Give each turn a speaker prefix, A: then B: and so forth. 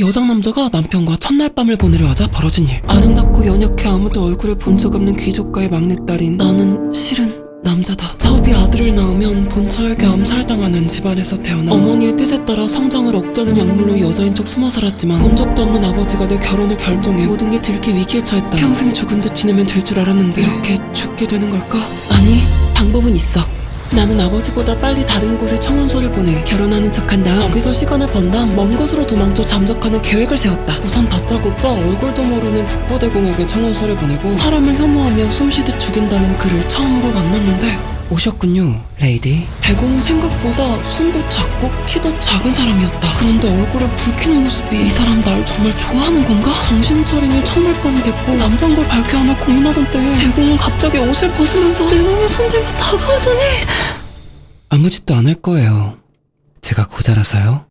A: 여장 남자가 남편과 첫날 밤을 보내려 하자 벌어진 일. 아름답고 연약해 아무도 얼굴을 본 적 없는 귀족가의 막내딸인 나는 실은 남자다. 사업이 아들을 낳으면 본처에게 암살당하는 집안에서 태어나 어머니의 뜻에 따라 성장을 억제하는 약물로 여자인 척 숨어 살았지만 본 적도 없는 아버지가 내 결혼을 결정해 모든 게 들키 위기에 처했다. 평생 죽은 듯 지내면 될 줄 알았는데 이렇게 죽게 되는 걸까? 아니 방법은 있어. 나는 아버지보다 빨리 다른 곳에 청혼서를 보내 결혼하는 척한 다음 거기서 시간을 번 다음 먼 곳으로 도망쳐 잠적하는 계획을 세웠다. 우선 다짜고짜 얼굴도 모르는 북부대공에게 청혼서를 보내고 사람을 혐오하며 숨쉬듯 죽인다는 그를 처음으로 만났는데 오셨군요, 레이디. 대공은 생각보다 손도 작고 키도 작은 사람이었다. 그런데 얼굴에 붉히는 모습이 이 사람 날 정말 좋아하는 건가? 정신 차리니 첫날 밤이 됐고 남잔 걸 밝혀야 하나 고민하던 때에 대공은 갑자기 옷을 벗으면서 내 몸에 손대고 다가오더니 아무 짓도 안 할 거예요. 제가 고자라서요.